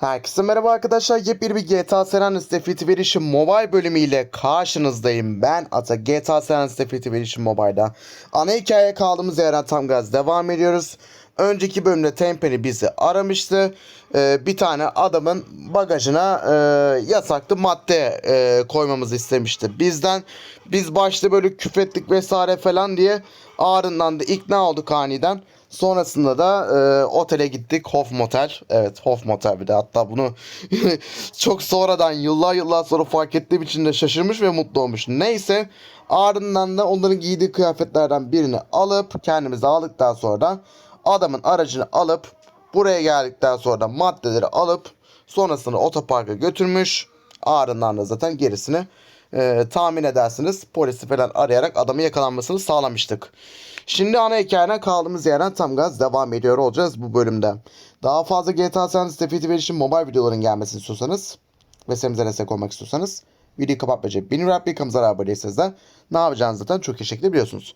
Herkese merhaba arkadaşlar. Yepyeni bir GTA San Andreas Definitive Edition Mobile bölümüyle karşınızdayım. Ben Ata GTA San Andreas Definitive Edition Mobile'da. Ana hikayeye kaldığımız yerden tam gaz devam ediyoruz. Önceki bölümde Tempeni bizi aramıştı. Ee, bir tane adamın bagajına e, yasaklı madde e, koymamızı istemişti. Bizden biz başta böyle küfrettik vesaire falan diye ardından da ikna olduk aniden. Sonrasında da e, otele gittik. Hof Motel. Evet Hof Motel bir de. Hatta bunu çok sonradan yıllar yıllar sonra fark ettiğim için de şaşırmış ve mutlu olmuş. Neyse ardından da onların giydiği kıyafetlerden birini alıp kendimize aldıktan sonra da adamın aracını alıp buraya geldikten sonra maddeleri alıp sonrasında otoparka götürmüş. Ardından da zaten gerisini e, tahmin edersiniz polisi falan arayarak adamın yakalanmasını sağlamıştık. Şimdi ana hikayene kaldığımız yerden tam gaz devam ediyor olacağız bu bölümde. Daha fazla GTA San Andreas Definitive Edition mobile videoların gelmesini istiyorsanız ve serimize destek olmak istiyorsanız videoyu kapatmayacak. Benim rap kanalımıza abone değilseniz de ne yapacağınızı zaten çok iyi şekilde biliyorsunuz.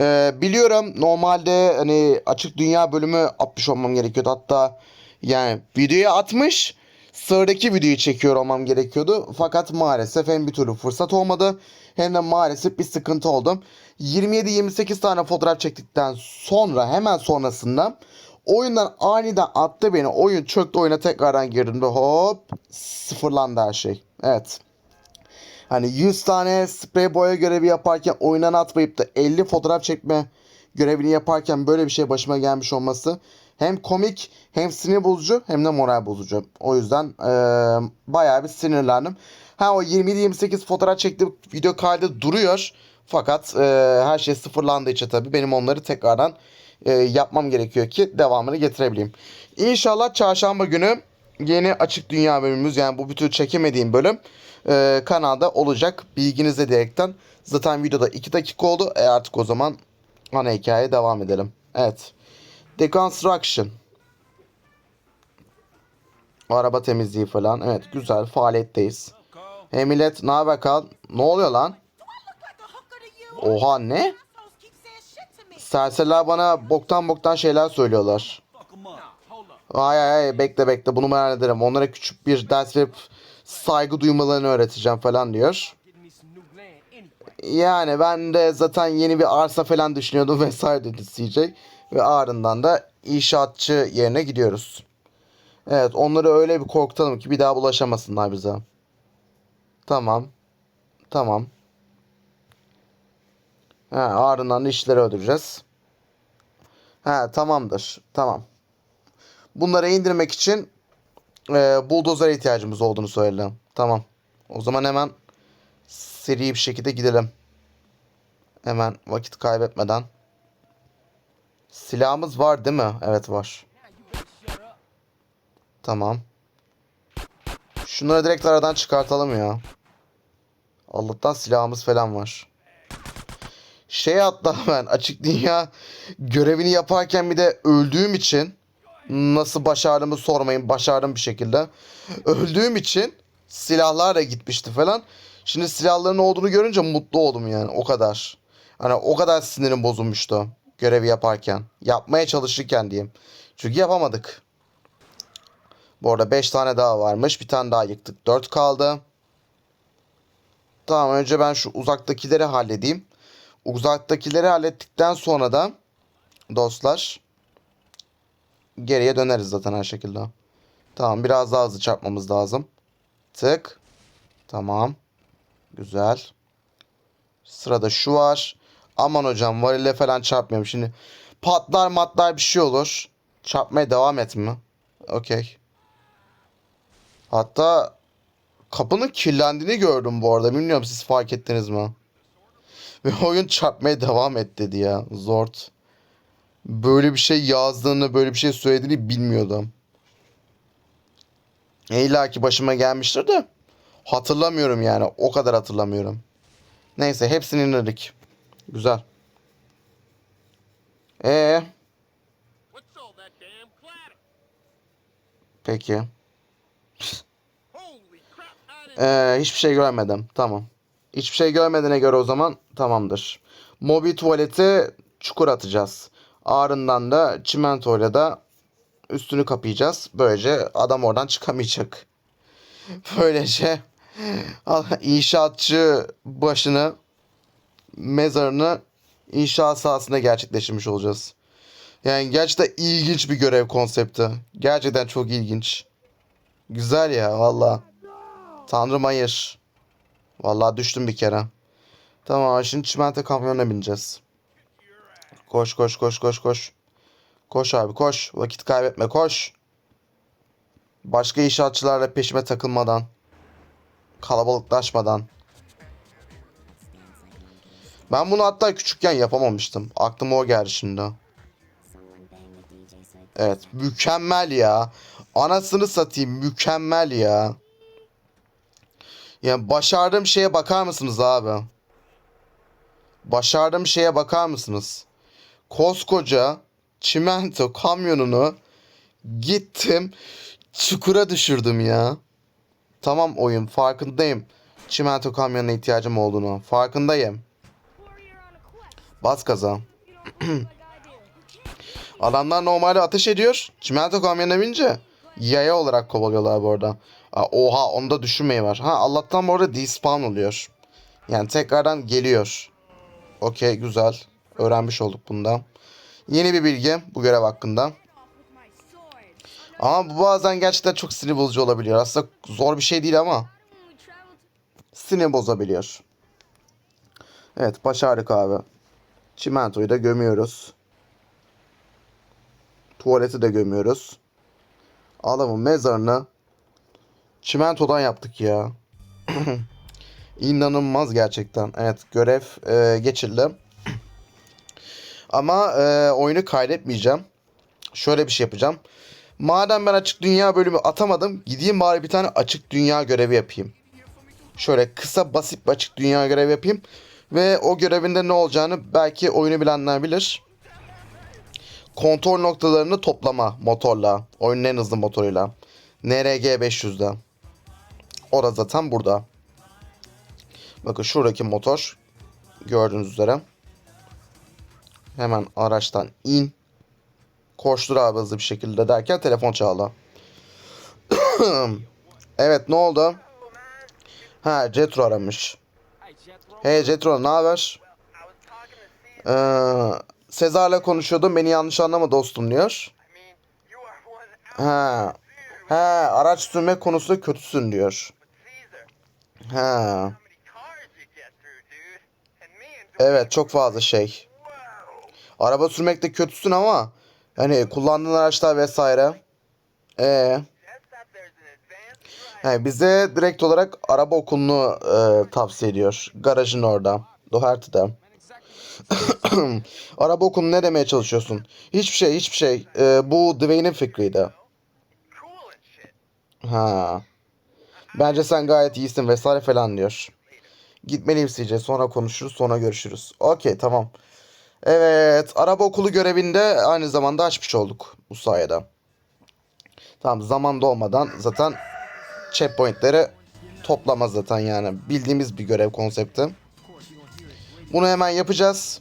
Ee, biliyorum normalde hani açık dünya bölümü atmış olmam gerekiyordu. Hatta yani videoyu atmış sıradaki videoyu çekiyor olmam gerekiyordu. Fakat maalesef hem bir türlü fırsat olmadı hem de maalesef bir sıkıntı oldu. 27-28 tane fotoğraf çektikten sonra hemen sonrasında oyundan aniden attı beni. Oyun çöktü oyuna tekrardan girdim de hop sıfırlandı her şey. Evet. Hani 100 tane sprey boya görevi yaparken oyundan atmayıp da 50 fotoğraf çekme görevini yaparken böyle bir şey başıma gelmiş olması hem komik hem sinir bozucu hem de moral bozucu. O yüzden eee bayağı bir sinirlendim. Ha o 27-28 fotoğraf çektiğim video kaydı duruyor. Fakat eee, her şey sıfırlandığı için tabii benim onları tekrardan eee, yapmam gerekiyor ki devamını getirebileyim. İnşallah çarşamba günü yeni açık dünya bölümümüz yani bu bütün çekemediğim bölüm eee, kanalda olacak. Bilginize diyerekten. Zaten videoda 2 dakika oldu. E artık o zaman ana hikayeye devam edelim. Evet. Deconstruction. Araba temizliği falan. Evet güzel faaliyetteyiz. Hey millet ne haber kal? Ne oluyor lan? Oha ne? Serseriler bana boktan boktan şeyler söylüyorlar. Ay ay ay bekle bekle bunu ben hallederim. Onlara küçük bir ders verip saygı duymalarını öğreteceğim falan diyor. Yani ben de zaten yeni bir arsa falan düşünüyordum vesaire dedi CJ. Ve ardından da inşaatçı yerine gidiyoruz. Evet onları öyle bir korkutalım ki bir daha bulaşamasınlar bize. Tamam. Tamam. Ha, ardından da işleri öldüreceğiz. Ha tamamdır. Tamam. Bunları indirmek için e, buldozera ihtiyacımız olduğunu söyledim. Tamam. O zaman hemen seri bir şekilde gidelim. Hemen vakit kaybetmeden. Silahımız var değil mi? Evet var. Tamam. Şunları direkt aradan çıkartalım ya. Allah'tan silahımız falan var. Şey hatta ben açık dünya görevini yaparken bir de öldüğüm için nasıl başardığımı sormayın. Başardım bir şekilde. Öldüğüm için silahlar da gitmişti falan. Şimdi silahların olduğunu görünce mutlu oldum yani o kadar. Hani o kadar sinirim bozulmuştu görevi yaparken. Yapmaya çalışırken diyeyim. Çünkü yapamadık. Bu arada 5 tane daha varmış. Bir tane daha yıktık. 4 kaldı. Tamam önce ben şu uzaktakileri halledeyim. Uzaktakileri hallettikten sonra da dostlar geriye döneriz zaten her şekilde. Tamam biraz daha hızlı çarpmamız lazım. Tık. Tamam. Güzel. Sırada şu var. Aman hocam varile falan çarpmayalım. Şimdi patlar matlar bir şey olur. Çarpmaya devam et mi? Okey. Hatta kapının kirlendiğini gördüm bu arada. Bilmiyorum siz fark ettiniz mi? Ve oyun çarpmaya devam et dedi ya. Zort. Böyle bir şey yazdığını, böyle bir şey söylediğini bilmiyordum. E illa ki başıma gelmiştir de hatırlamıyorum yani. O kadar hatırlamıyorum. Neyse hepsini indirdik. Güzel. Ee, peki. Ee, hiçbir şey görmedim. Tamam. Hiçbir şey görmediğine göre o zaman tamamdır. Mobil tuvalete çukur atacağız. Ardından da çimentoyla da üstünü kapayacağız. Böylece adam oradan çıkamayacak. Böylece inşaatçı başını mezarını inşaat sahasında gerçekleştirmiş olacağız. Yani gerçekten ilginç bir görev konsepti. Gerçekten çok ilginç. Güzel ya valla. Tanrım hayır. Valla düştüm bir kere. Tamam şimdi çimento kamyonuna bineceğiz. Koş koş koş koş koş. Koş abi koş. Vakit kaybetme koş. Başka inşaatçılarla peşime takılmadan. Kalabalıklaşmadan. Ben bunu hatta küçükken yapamamıştım. Aklıma o geldi şimdi. Evet mükemmel ya. Anasını satayım mükemmel ya. Yani başardığım şeye bakar mısınız abi? Başardığım şeye bakar mısınız? Koskoca çimento kamyonunu gittim çukura düşürdüm ya. Tamam oyun farkındayım. Çimento kamyonuna ihtiyacım olduğunu farkındayım. Bas gaza. Adamlar normalde ateş ediyor. Çimento kamyonuna binince yaya olarak kovalıyorlar bu arada. Oha onu da düşünmeyi var. Ha Allah'tan bu arada despawn oluyor. Yani tekrardan geliyor. Okey güzel. Öğrenmiş olduk bundan. Yeni bir bilgi bu görev hakkında. Ama bu bazen gerçekten çok sinir bozucu olabiliyor. Aslında zor bir şey değil ama sinir bozabiliyor. Evet başardık abi. Çimentoyu da gömüyoruz. Tuvaleti de gömüyoruz. Adamın mezarını çimentodan yaptık ya. İnanılmaz gerçekten. Evet görev e, geçildi. Ama e, oyunu kaydetmeyeceğim. Şöyle bir şey yapacağım. Madem ben açık dünya bölümü atamadım. Gideyim bari bir tane açık dünya görevi yapayım. Şöyle kısa basit bir açık dünya görevi yapayım. Ve o görevinde ne olacağını belki oyunu bilenler bilir. Kontrol noktalarını toplama motorla. Oyunun en hızlı motoruyla. NRG 500'de. Orada zaten burada. Bakın şuradaki motor. Gördüğünüz üzere. Hemen araçtan in. Koştur abi hızlı bir şekilde derken telefon çaldı. evet ne oldu? Ha Jetro aramış. Hey Jetro ne haber? Ee, Sezar'la konuşuyordum beni yanlış anlama dostum diyor. Ha. Ha araç sürme konusunda kötüsün diyor. Ha. Evet çok fazla şey. Araba sürmekte kötüsün ama hani kullandığın araçlar vesaire. Ee, yani bize direkt olarak araba okulunu e, tavsiye ediyor. Garajın orada. Doherty'de. araba okulu ne demeye çalışıyorsun? Hiçbir şey hiçbir şey. E, bu Dwayne'in fikriydi. Ha. Bence sen gayet iyisin vesaire falan diyor. Gitmeliyim CJ. Sonra konuşuruz. Sonra görüşürüz. Okey tamam. Evet. Araba okulu görevinde aynı zamanda açmış olduk. Bu sayede. Tamam zaman dolmadan zaten checkpointleri toplama zaten yani. Bildiğimiz bir görev konsepti. Bunu hemen yapacağız.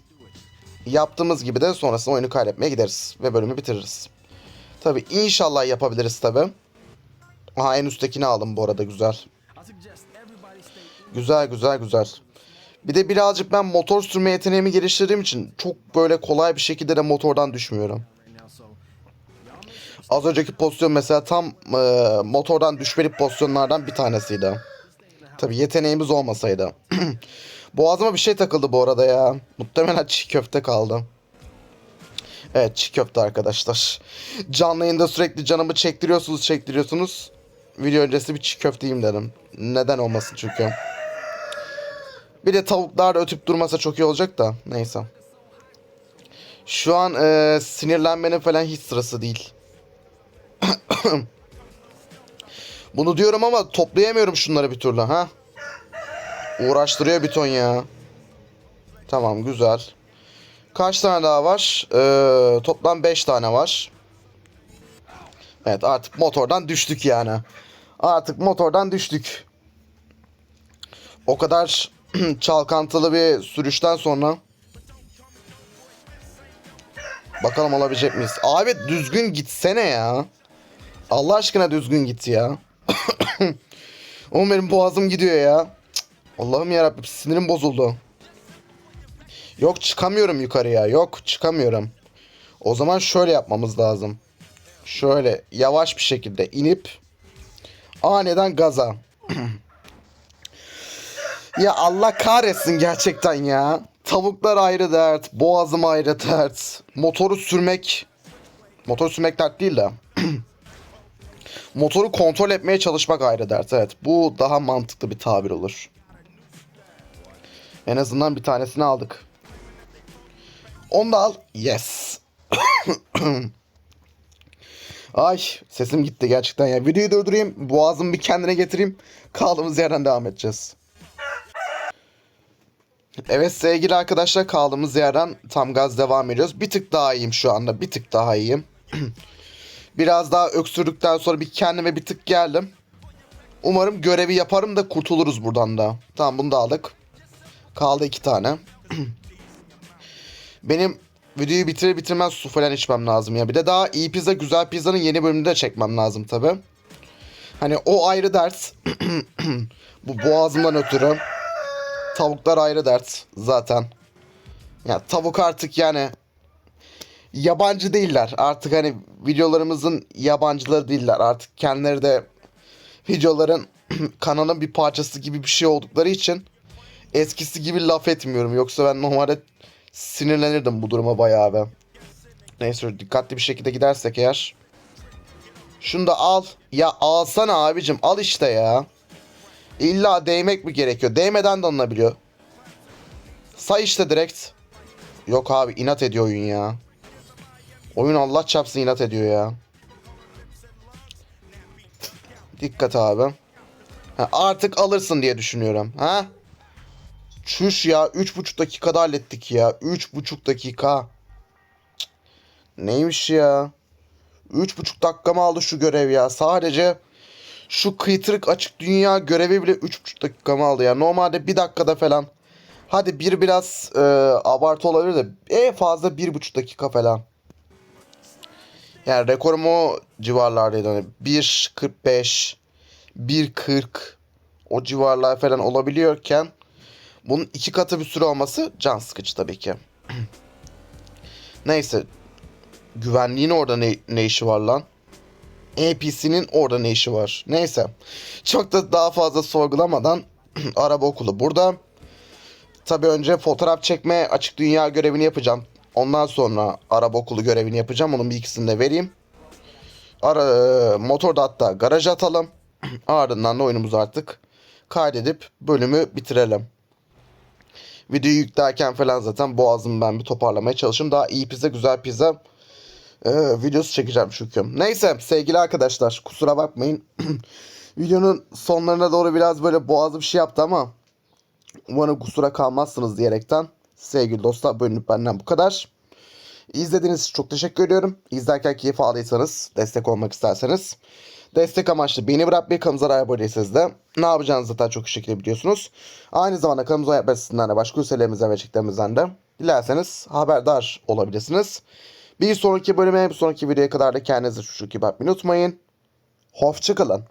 Yaptığımız gibi de sonrasında oyunu kaydetmeye gideriz. Ve bölümü bitiririz. Tabi inşallah yapabiliriz tabi. Aha en üsttekini aldım bu arada güzel. Güzel güzel güzel. Bir de birazcık ben motor sürme yeteneğimi geliştirdiğim için çok böyle kolay bir şekilde de motordan düşmüyorum. Az önceki pozisyon mesela tam e, motordan düşmelik pozisyonlardan bir tanesiydi. Tabi yeteneğimiz olmasaydı. Boğazıma bir şey takıldı bu arada ya. Muhtemelen çiğ köfte kaldı. Evet çiğ köfte arkadaşlar. Canlı yayında sürekli canımı çektiriyorsunuz çektiriyorsunuz. Video öncesi bir çiğ köfteyim dedim. Neden olmasın çünkü. Bir de tavuklar ötüp durmasa çok iyi olacak da. Neyse. Şu an e, sinirlenmenin falan hiç sırası değil. Bunu diyorum ama toplayamıyorum şunları bir türlü ha. Uğraştırıyor bir ton ya. Tamam güzel. Kaç tane daha var? Ee, toplam 5 tane var. Evet artık motordan düştük yani. Artık motordan düştük. O kadar çalkantılı bir sürüşten sonra Bakalım olabilecek miyiz? Abi düzgün gitsene ya. Allah aşkına düzgün git ya. Oğlum benim boğazım gidiyor ya. Allah'ım yarabbim sinirim bozuldu. Yok çıkamıyorum yukarıya. Yok çıkamıyorum. O zaman şöyle yapmamız lazım. Şöyle yavaş bir şekilde inip aniden gaza. ya Allah kahretsin gerçekten ya. Tavuklar ayrı dert, boğazım ayrı dert. Motoru sürmek motor sürmek dert değil de motoru kontrol etmeye çalışmak ayrı dert. Evet, bu daha mantıklı bir tabir olur. En azından bir tanesini aldık. Onu da al. Yes. Ay sesim gitti gerçekten ya. Videoyu durdurayım. Boğazımı bir kendine getireyim. Kaldığımız yerden devam edeceğiz. Evet sevgili arkadaşlar kaldığımız yerden tam gaz devam ediyoruz. Bir tık daha iyiyim şu anda. Bir tık daha iyiyim. Biraz daha öksürdükten sonra bir kendime bir tık geldim. Umarım görevi yaparım da kurtuluruz buradan da. Tamam bunu da aldık. Kaldı iki tane. Benim videoyu bitirir bitirmez su falan içmem lazım ya. Bir de daha iyi pizza güzel pizzanın yeni bölümünü de çekmem lazım tabi. Hani o ayrı dert. Bu boğazımdan ötürü. Tavuklar ayrı dert zaten. Ya tavuk artık yani yabancı değiller. Artık hani videolarımızın yabancıları değiller. Artık kendileri de videoların kanalın bir parçası gibi bir şey oldukları için eskisi gibi laf etmiyorum. Yoksa ben normalde sinirlenirdim bu duruma bayağı be. Neyse dikkatli bir şekilde gidersek eğer. Şunu da al. Ya alsana abicim al işte ya. İlla değmek mi gerekiyor? Değmeden de alınabiliyor. Say işte direkt. Yok abi inat ediyor oyun ya. Oyun Allah çapsın inat ediyor ya. Dikkat abi. Ha, artık alırsın diye düşünüyorum. Ha? Çüş ya 3,5 dakikada hallettik ya. 3,5 dakika. Cık. Neymiş ya? 3,5 dakikamı aldı şu görev ya. Sadece şu kıytırık açık dünya görevi bile 3,5 dakikamı aldı ya. Normalde bir dakikada falan. Hadi bir biraz e, abartı olabilir de en fazla 1,5 dakika falan. Yani rekorum o civarlardaydı. Hani 1.45, 1.40 o civarlar falan olabiliyorken bunun iki katı bir süre olması can sıkıcı tabii ki. Neyse. Güvenliğin orada ne, ne işi var lan? APC'nin orada ne işi var? Neyse. Çok da daha fazla sorgulamadan araba okulu burada. Tabii önce fotoğraf çekme açık dünya görevini yapacağım. Ondan sonra araba okulu görevini yapacağım. Onun bir ikisini de vereyim. Ara, motorda hatta garaja atalım. Ardından da oyunumuzu artık kaydedip bölümü bitirelim. Videoyu yüklerken falan zaten boğazımı ben bir toparlamaya çalışayım. Daha iyi pizza, güzel pizza e, videosu çekeceğim çünkü. Neyse sevgili arkadaşlar kusura bakmayın. Videonun sonlarına doğru biraz böyle boğazı bir şey yaptı ama umarım kusura kalmazsınız diyerekten sevgili dostlar bölümlük benden bu kadar. İzlediğiniz için çok teşekkür ediyorum. İzlerken keyif aldıysanız, destek olmak isterseniz destek amaçlı beni bırakmayı kanalımıza abone değilseniz de ne yapacağınızı zaten çok iyi şekilde biliyorsunuz. Aynı zamanda kanalımıza yapmasından de başka üselerimizden ve çeklerimizden de dilerseniz haberdar olabilirsiniz. Bir sonraki bölüme, bir sonraki videoya kadar da kendinize şu gibi bakmayı unutmayın. Hoşçakalın.